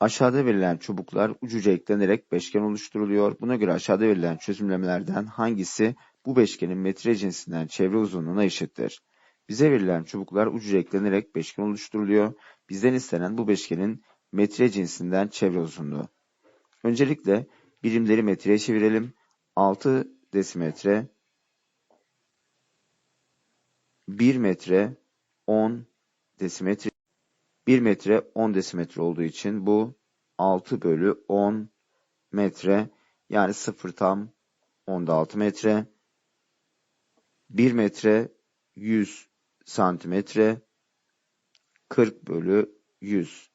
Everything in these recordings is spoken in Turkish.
Aşağıda verilen çubuklar ucuca eklenerek beşgen oluşturuluyor. Buna göre aşağıda verilen çözümlemelerden hangisi bu beşgenin metre cinsinden çevre uzunluğuna eşittir? Bize verilen çubuklar ucuca eklenerek beşgen oluşturuluyor. Bizden istenen bu beşgenin metre cinsinden çevre uzunluğu. Öncelikle birimleri metreye çevirelim. 6 desimetre 1 metre 10 desimetre 1 metre 10 desimetre olduğu için bu 6 bölü 10 metre yani 0 tam 10'da 6 metre 1 metre 100 santimetre 40 bölü 100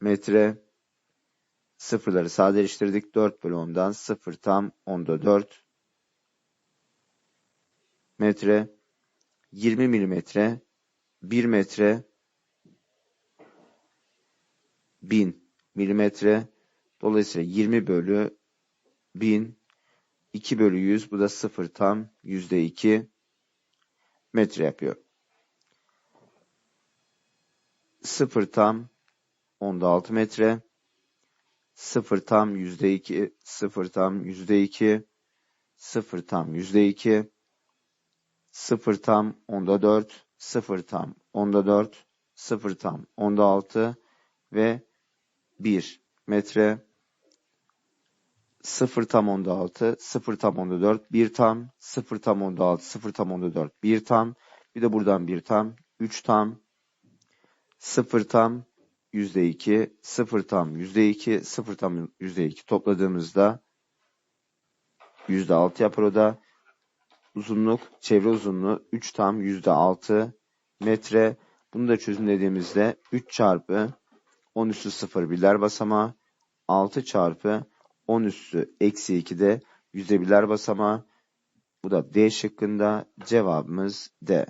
metre. Sıfırları sadeleştirdik. 4 bölü 10'dan 0 tam 10'da 4 metre. 20 milimetre 1 metre 1000 milimetre dolayısıyla 20 bölü 1000 2 bölü 100 bu da 0 tam yüzde 2 metre yapıyor. 0 tam onda 6 metre 0 tam yüzde 2 0 tam yüzde 2 0 tam yüzde 2 0 tam onda 4 0 tam onda 4 0 tam onda 6 ve 1 metre 0 tam onda 6 0 tam onda 4 1 tam 0 tam onda 6 0 tam onda 4 1 tam bir de buradan 1 tam 3 tam 0 tam yüzde 2 0 tam yüzde 2 0 tam yüzde 2 topladığımızda yüzde 6 yapar o da. Uzunluk çevre uzunluğu 3 tam yüzde 6 metre. Bunu da çözümlediğimizde 3 çarpı 10 üssü 0 birler basamağı 6 çarpı 10 üssü eksi 2 de yüzde birler basamağı. Bu da D şıkkında cevabımız D.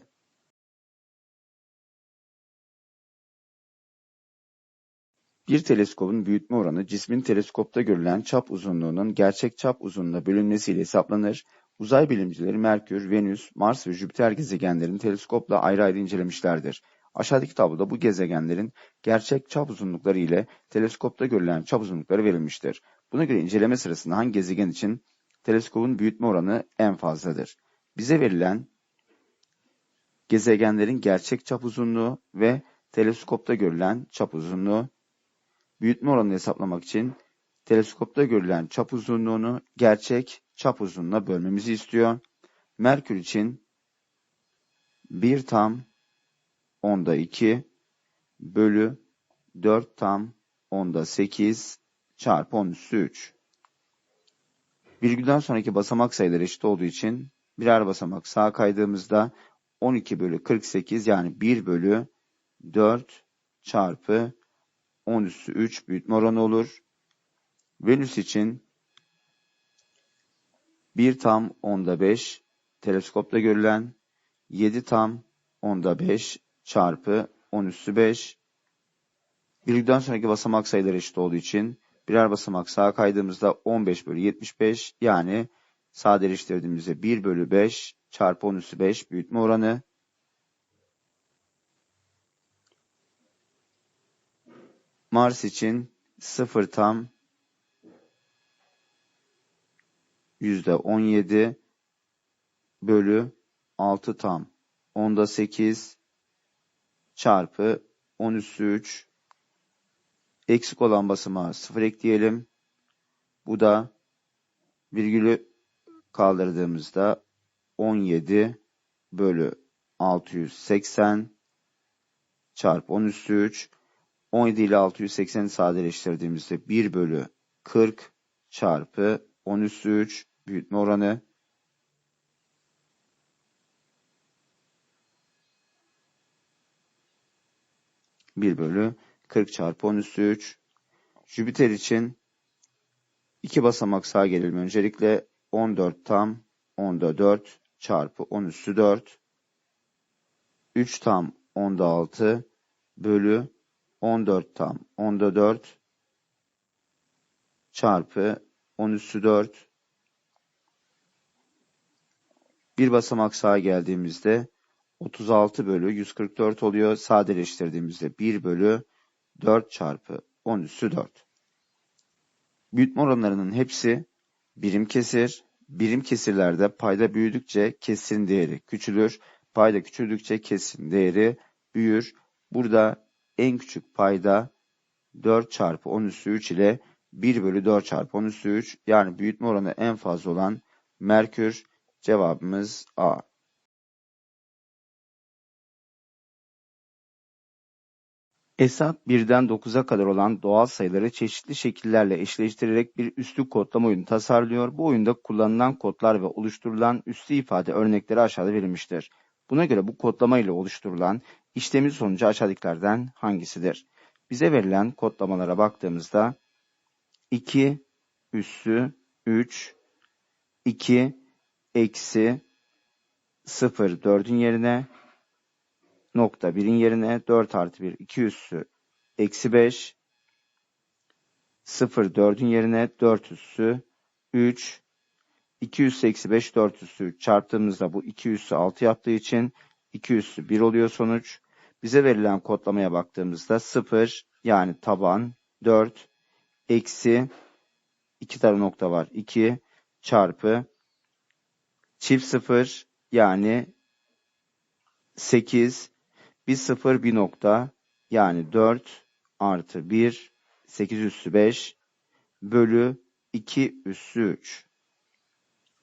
Bir teleskopun büyütme oranı cismin teleskopta görülen çap uzunluğunun gerçek çap uzunluğuna bölünmesiyle hesaplanır. Uzay bilimcileri Merkür, Venüs, Mars ve Jüpiter gezegenlerini teleskopla ayrı ayrı incelemişlerdir. Aşağıdaki tabloda bu gezegenlerin gerçek çap uzunlukları ile teleskopta görülen çap uzunlukları verilmiştir. Buna göre inceleme sırasında hangi gezegen için teleskopun büyütme oranı en fazladır? Bize verilen gezegenlerin gerçek çap uzunluğu ve teleskopta görülen çap uzunluğu büyütme oranını hesaplamak için teleskopta görülen çap uzunluğunu gerçek çap uzunluğuna bölmemizi istiyor. Merkür için 1 tam onda 2 bölü 4 tam onda 8 çarpı 10 üssü 3. Virgülden sonraki basamak sayıları eşit olduğu için birer basamak sağa kaydığımızda 12 bölü 48 yani 1 bölü 4 çarpı 10 üssü 3 büyütme oranı olur. Venüs için 1 tam onda 5 teleskopta görülen 7 tam onda 5 çarpı 10 üssü 5. Virgülden sonraki basamak sayıları eşit olduğu için birer basamak sağa kaydığımızda 15 bölü 75 yani sadeleştirdiğimizde 1 bölü 5 çarpı 10 üssü 5 büyütme oranı. Mars için 0 tam yüzde 17 bölü 6 tam onda 8 çarpı 10 üssü 3 eksik olan basamağa 0 ekleyelim. Bu da virgülü kaldırdığımızda 17 bölü 680 çarpı 10 üssü 3 17 ile 680'i sadeleştirdiğimizde 1 bölü 40 çarpı 10 üssü 3 büyütme oranı 1 bölü 40 çarpı 10 üssü 3. Jüpiter için iki basamak sağa gelelim. Öncelikle 14 tam 10'da 4 çarpı 10 üssü 4. 3 tam 10'da 6 bölü 14 tam 10'da 4 çarpı 10 üssü 4. Bir basamak sağa geldiğimizde 36 bölü 144 oluyor. Sadeleştirdiğimizde 1 bölü 4 çarpı 10 üssü 4. Büyütme oranlarının hepsi birim kesir. Birim kesirlerde payda büyüdükçe kesirin değeri küçülür. Payda küçüldükçe kesirin değeri büyür. Burada en küçük payda 4 çarpı 10 üssü 3 ile 1 bölü 4 çarpı 10 üssü 3 yani büyütme oranı en fazla olan Merkür cevabımız A. Hesap 1'den 9'a kadar olan doğal sayıları çeşitli şekillerle eşleştirerek bir üslü kodlama oyunu tasarlıyor. Bu oyunda kullanılan kodlar ve oluşturulan üslü ifade örnekleri aşağıda verilmiştir. Buna göre bu kodlama ile oluşturulan işlemin sonucu aşağıdakilerden hangisidir? Bize verilen kodlamalara baktığımızda 2 üssü 3 2 eksi 0 4'ün yerine nokta 1'in yerine 4 artı 1 2 üssü eksi 5 0 4'ün yerine 4 üssü 3 2 üssü eksi 5 4 üssü 3 çarptığımızda bu 2 üssü 6 yaptığı için 2 üssü 1 oluyor sonuç. Bize verilen kodlamaya baktığımızda 0 yani taban 4 eksi 2 tane nokta var 2 çarpı çift 0 yani 8 bir 0 bir nokta yani 4 artı 1 8 üssü 5 bölü 2 üssü 3.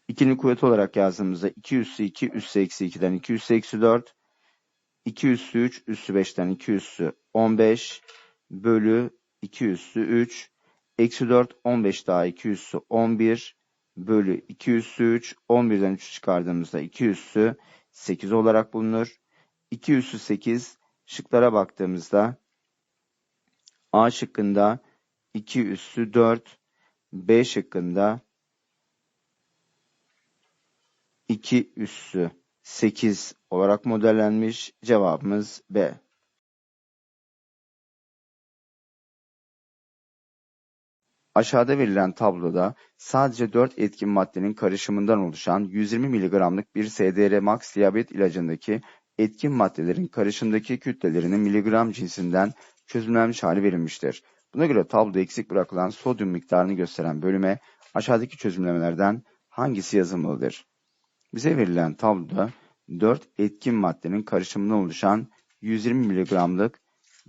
2'nin kuvveti olarak yazdığımızda 2 üssü 2 üssü eksi 2'den 2 üssü eksi 4 2 üssü 3 üssü 5'ten 2 üssü 15 bölü 2 üssü 3 eksi 4 15 daha 2 üssü 11 bölü 2 üssü 3 11'den 3 çıkardığımızda 2 üssü 8 olarak bulunur. 2 üssü 8 şıklara baktığımızda A şıkkında 2 üssü 4 B şıkkında 2 üssü 8 olarak modellenmiş. Cevabımız B. Aşağıda verilen tabloda sadece 4 etkin maddenin karışımından oluşan 120 mg'lık bir SDR Max diyabet ilacındaki etkin maddelerin karışımdaki kütlelerinin miligram cinsinden çözümlenmiş hali verilmiştir. Buna göre tabloda eksik bırakılan sodyum miktarını gösteren bölüme aşağıdaki çözümlemelerden hangisi yazılmalıdır? Bize verilen tabloda 4 etkin maddenin karışımından oluşan 120 mg'lık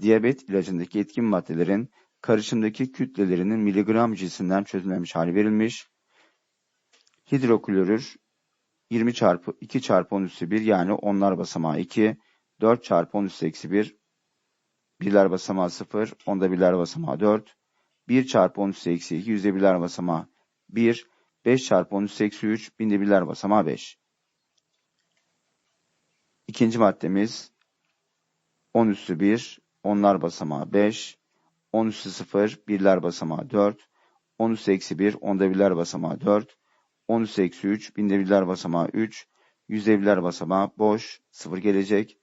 diyabet ilacındaki etkin maddelerin karışımdaki kütlelerinin miligram cinsinden çözümlenmiş hali verilmiş. Hidroklorür 20 çarpı 2 çarpı 10 üssü 1 yani onlar basamağı 2. 4 çarpı 10 üssü eksi 1. Birler basamağı 0. Onda birler basamağı 4. 1 çarpı 10 üssü eksi 2. Yüzde birler basamağı 1. 5 çarpı 10 üssü eksi 3. Binde birler basamağı 5. İkinci maddemiz 10 üssü 1. Onlar basamağı 5. 10 üssü 0. Birler basamağı 4. 10 üssü eksi 1. Onda birler basamağı 4. 10 üssü eksi 3, binde birler basamağı 3, yüzde birler basamağı boş, 0 gelecek.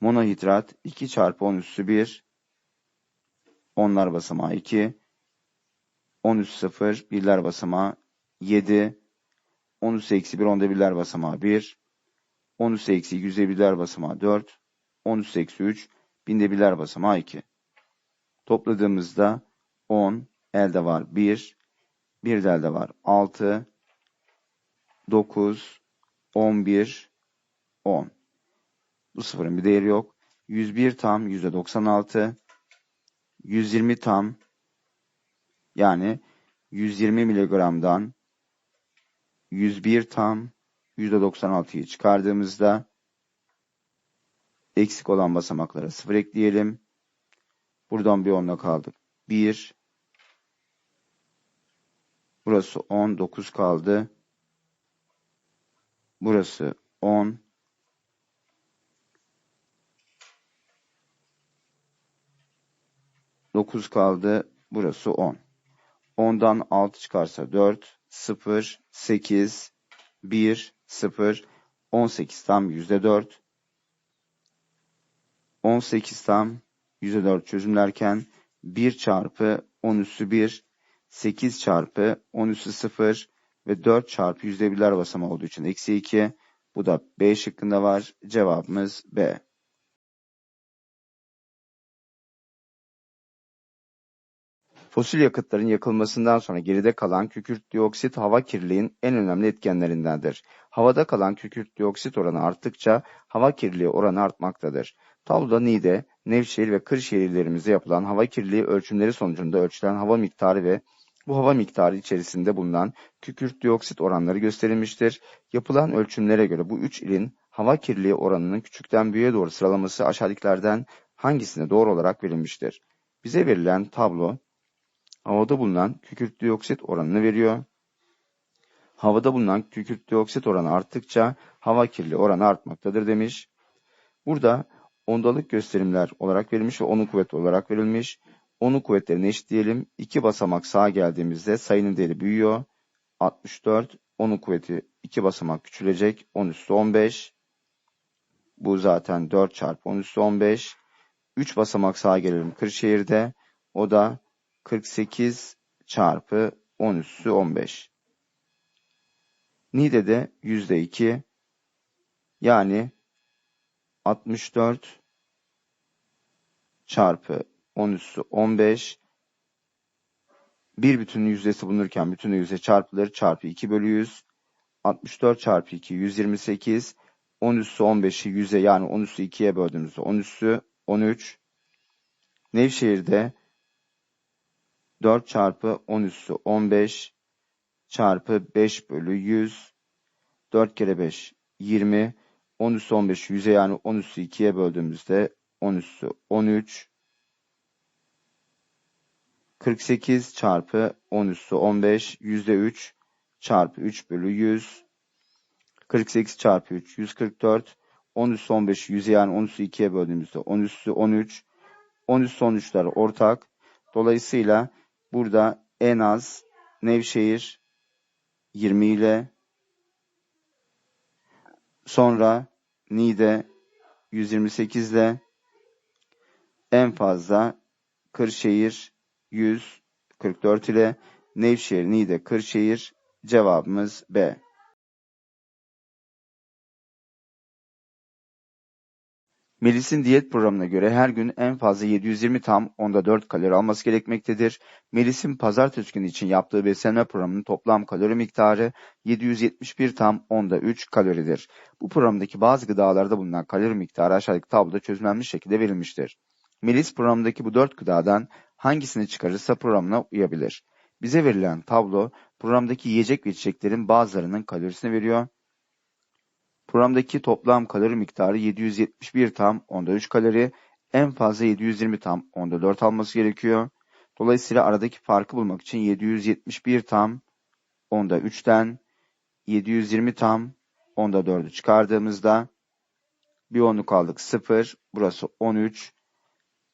Monohidrat 2 çarpı 10 üssü 1, onlar basamağı 2, 10 üssü 0, birler basamağı 7, 10 üssü eksi 1, onda birler basamağı 1, 10 üssü eksi yüzde birler basamağı 4, 10 üssü eksi 3, binde birler basamağı 2. Topladığımızda 10, elde var 1, bir elde var. 6, 9, 11, 10. Bu sıfırın bir değeri yok. 101 tam %96. 120 tam yani 120 miligramdan 101 tam %96'yı çıkardığımızda eksik olan basamaklara sıfır ekleyelim. Buradan bir onla kaldık. 1, Burası 10, 9 kaldı. Burası 10. Dokuz kaldı. Burası 10. 10'dan 6 çıkarsa 4, 0, 8, 1, 0, 18 tam %4. 18 tam %4 çözümlerken 1 çarpı 10 üssü 1 8 çarpı 10 üssü 0 ve 4 çarpı yüzde birler basamağı olduğu için eksi 2. Bu da B şıkkında var. Cevabımız B. Fosil yakıtların yakılmasından sonra geride kalan kükürt dioksit hava kirliliğin en önemli etkenlerindendir. Havada kalan kükürt dioksit oranı arttıkça hava kirliliği oranı artmaktadır. Tabloda Niğde, Nevşehir ve Kırşehir illerimizde yapılan hava kirliliği ölçümleri sonucunda ölçülen hava miktarı ve bu hava miktarı içerisinde bulunan kükürt dioksit oranları gösterilmiştir. Yapılan ölçümlere göre bu üç ilin hava kirliliği oranının küçükten büyüğe doğru sıralaması aşağıdakilerden hangisine doğru olarak verilmiştir? Bize verilen tablo havada bulunan kükürt dioksit oranını veriyor. Havada bulunan kükürt dioksit oranı arttıkça hava kirliliği oranı artmaktadır demiş. Burada ondalık gösterimler olarak verilmiş ve onu kuvvet olarak verilmiş. Onu kuvvetlerini eşitleyelim. İki basamak sağa geldiğimizde sayının değeri büyüyor. 64. Onu kuvveti iki basamak küçülecek. 10 üstü 15. Bu zaten 4 çarpı 10 üstü 15. 3 basamak sağa gelelim Kırşehir'de. O da 48 çarpı 10 üssü 15. Niğde'de %2 yani 64 çarpı 10 üssü 15 bir bütünün yüzdesi bulunurken bütünün yüzde çarpılır çarpı 2 bölü 100 64 çarpı 2 128 10 üssü 15'i 100'e yani 10 üssü 2'ye böldüğümüzde 10 üssü 13 Nevşehir'de 4 çarpı 10 üssü 15 çarpı 5 bölü 100 4 kere 5 20 10 üssü 15 100'e yani 10 üssü 2'ye böldüğümüzde 10 üssü 13 48 çarpı 10 üssü 15 yüzde 3 çarpı 3 bölü 100 48 çarpı 3 144 10 üssü 15 100'e yani 10 üssü 2'ye böldüğümüzde 10 üssü 13 10 üssü 13'ler ortak. Dolayısıyla Burada en az Nevşehir 20 ile sonra Niğde 128 ile en fazla Kırşehir 144 ile Nevşehir, Niğde, Kırşehir cevabımız B. Melis'in diyet programına göre her gün en fazla 720 tam onda 4 kalori alması gerekmektedir. Melis'in pazartesi günü için yaptığı beslenme programının toplam kalori miktarı 771 tam onda 3 kaloridir. Bu programdaki bazı gıdalarda bulunan kalori miktarı aşağıdaki tabloda çözümlenmiş şekilde verilmiştir. Melis programdaki bu 4 gıdadan hangisini çıkarırsa programına uyabilir. Bize verilen tablo programdaki yiyecek ve içeceklerin bazılarının kalorisini veriyor. Programdaki toplam kalori miktarı 771 tam onda 3 kalori. En fazla 720 tam onda 4 alması gerekiyor. Dolayısıyla aradaki farkı bulmak için 771 tam onda 3'ten 720 tam onda 4'ü çıkardığımızda bir onluk aldık 0. Burası 13.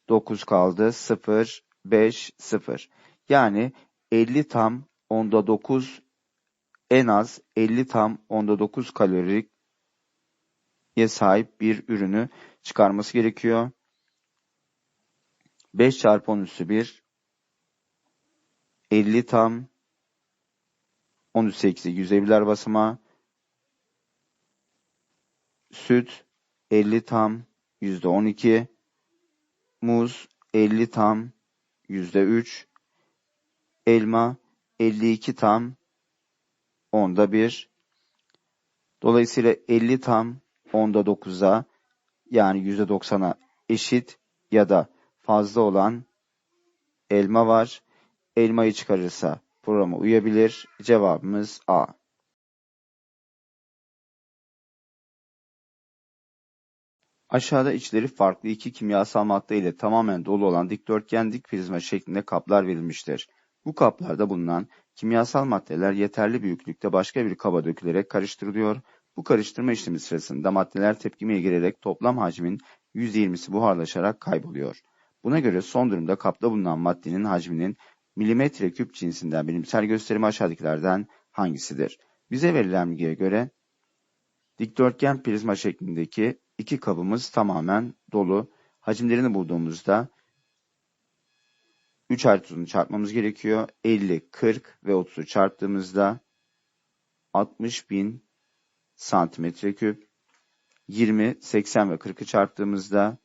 9 kaldı 0. 5 0. Yani 50 tam onda 9 en az 50 tam onda 9 kalori ye sahip bir ürünü çıkarması gerekiyor. 5 çarpı 10 üssü 1 50 tam 10 üssü eksi 150'ler basamağı süt 50 tam yüzde 12 muz 50 tam yüzde 3 elma 52 tam onda 1 dolayısıyla 50 tam onda 9'a yani %90'a eşit ya da fazla olan elma var. Elmayı çıkarırsa programa uyabilir. Cevabımız A. Aşağıda içleri farklı iki kimyasal madde ile tamamen dolu olan dikdörtgen dik prizma şeklinde kaplar verilmiştir. Bu kaplarda bulunan kimyasal maddeler yeterli büyüklükte başka bir kaba dökülerek karıştırılıyor bu karıştırma işlemi sırasında maddeler tepkimeye girerek toplam hacmin %20'si buharlaşarak kayboluyor. Buna göre son durumda kapta bulunan maddenin hacminin milimetre küp cinsinden bilimsel gösterimi aşağıdakilerden hangisidir? Bize verilen bilgiye göre dikdörtgen prizma şeklindeki iki kabımız tamamen dolu. Hacimlerini bulduğumuzda 3 artı çarpmamız gerekiyor. 50, 40 ve 30'u çarptığımızda 60 bin santimetre küp. 20, 80 ve 40'ı çarptığımızda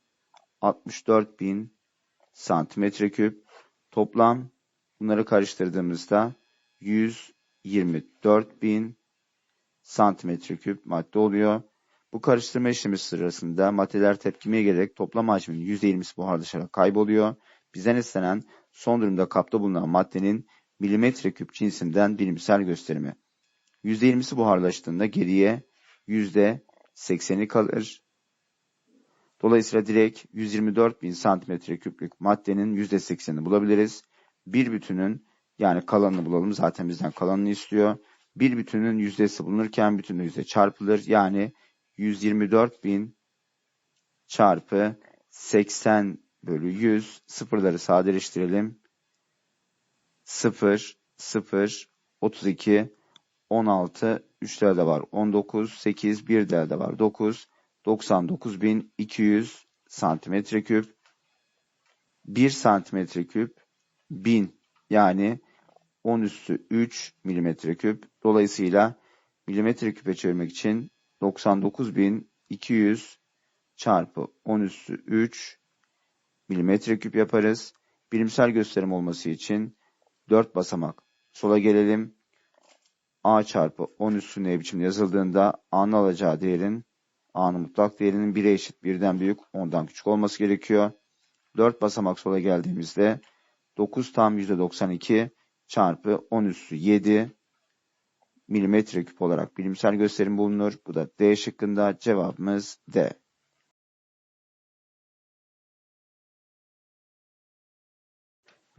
64 bin santimetre küp. Toplam Bunları karıştırdığımızda 124.000 santimetre küp madde oluyor. Bu karıştırma işlemi sırasında maddeler tepkimeye gelerek toplam hacminin %20'si buharlaşarak kayboluyor. Bizden istenen son durumda kapta bulunan maddenin milimetre küp cinsinden bilimsel gösterimi. %20'si buharlaştığında geriye %80'i kalır. Dolayısıyla direkt 124 bin santimetre küplük maddenin %80'ini bulabiliriz. Bir bütünün yani kalanını bulalım. Zaten bizden kalanını istiyor. Bir bütünün yüzdesi bulunurken bütünle yüzde çarpılır. Yani 124 bin çarpı 80 bölü 100 sıfırları sadeleştirelim. 0, 0, 32, 16, 3'ler de var 19, 8, 1'ler de var 9, 99.200 santimetre küp. 1 santimetre küp 1000 yani 10 üstü 3 milimetre küp. Dolayısıyla milimetre küpe çevirmek için 99.200 çarpı 10 üstü 3 milimetre küp yaparız. Bilimsel gösterim olması için 4 basamak sola gelelim. A çarpı 10 üstü ne biçimde yazıldığında A'nın alacağı değerin A'nın mutlak değerinin 1'e eşit, 1'den büyük, 10'dan küçük olması gerekiyor. 4 basamak sola geldiğimizde 9 tam %92 çarpı 10 üssü 7 milimetre küp olarak bilimsel gösterim bulunur. Bu da D şıkkında cevabımız D.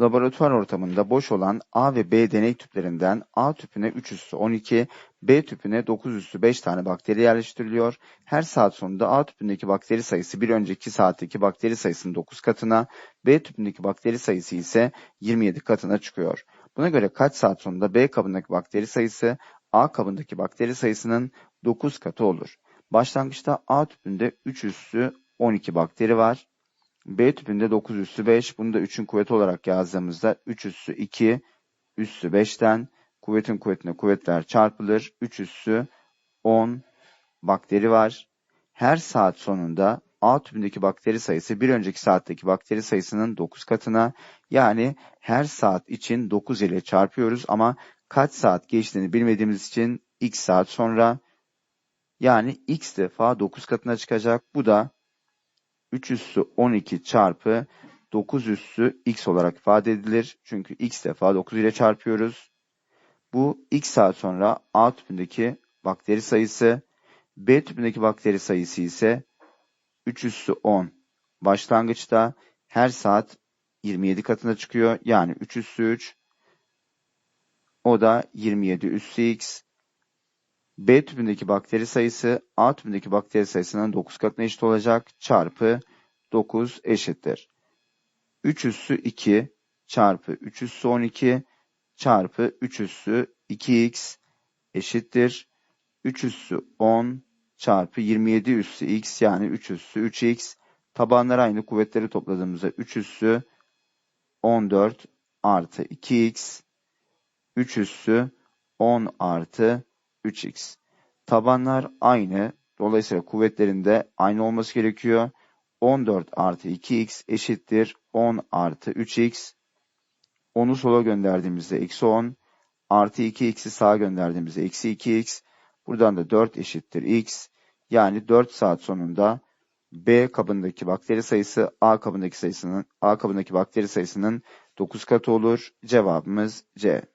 Laboratuvar ortamında boş olan A ve B deney tüplerinden A tüpüne 3 üssü 12, B tüpüne 9 üssü 5 tane bakteri yerleştiriliyor. Her saat sonunda A tüpündeki bakteri sayısı bir önceki saatteki bakteri sayısının 9 katına, B tüpündeki bakteri sayısı ise 27 katına çıkıyor. Buna göre kaç saat sonunda B kabındaki bakteri sayısı A kabındaki bakteri sayısının 9 katı olur. Başlangıçta A tüpünde 3 üssü 12 bakteri var. B tüpünde 9 üssü 5. Bunu da 3'ün kuvveti olarak yazdığımızda 3 üssü 2 üssü 5'ten kuvvetin kuvvetine kuvvetler çarpılır. 3 üssü 10 bakteri var. Her saat sonunda A tüpündeki bakteri sayısı bir önceki saatteki bakteri sayısının 9 katına yani her saat için 9 ile çarpıyoruz ama kaç saat geçtiğini bilmediğimiz için x saat sonra yani x defa 9 katına çıkacak. Bu da 3 üssü 12 çarpı 9 üssü x olarak ifade edilir. Çünkü x defa 9 ile çarpıyoruz. Bu x saat sonra A tüpündeki bakteri sayısı, B tüpündeki bakteri sayısı ise 3 üssü 10. Başlangıçta her saat 27 katına çıkıyor. Yani 3 üssü 3. O da 27 üssü x. B tüpündeki bakteri sayısı A tüpündeki bakteri sayısının 9 katına eşit olacak. Çarpı 9 eşittir. 3 üssü 2 çarpı 3 üssü 12 çarpı 3 üssü 2x eşittir. 3 üssü 10 çarpı 27 üssü x yani 3 üssü 3x. Tabanlar aynı kuvvetleri topladığımızda 3 üssü 14 artı 2x 3 üssü 10 artı 3x. Tabanlar aynı. Dolayısıyla kuvvetlerin de aynı olması gerekiyor. 14 artı 2x eşittir 10 artı 3x. 10'u sola gönderdiğimizde eksi 10 artı 2x'i sağa gönderdiğimizde eksi 2x. Buradan da 4 eşittir x. Yani 4 saat sonunda B kabındaki bakteri sayısı A kabındaki sayısının A kabındaki bakteri sayısının 9 katı olur. Cevabımız C.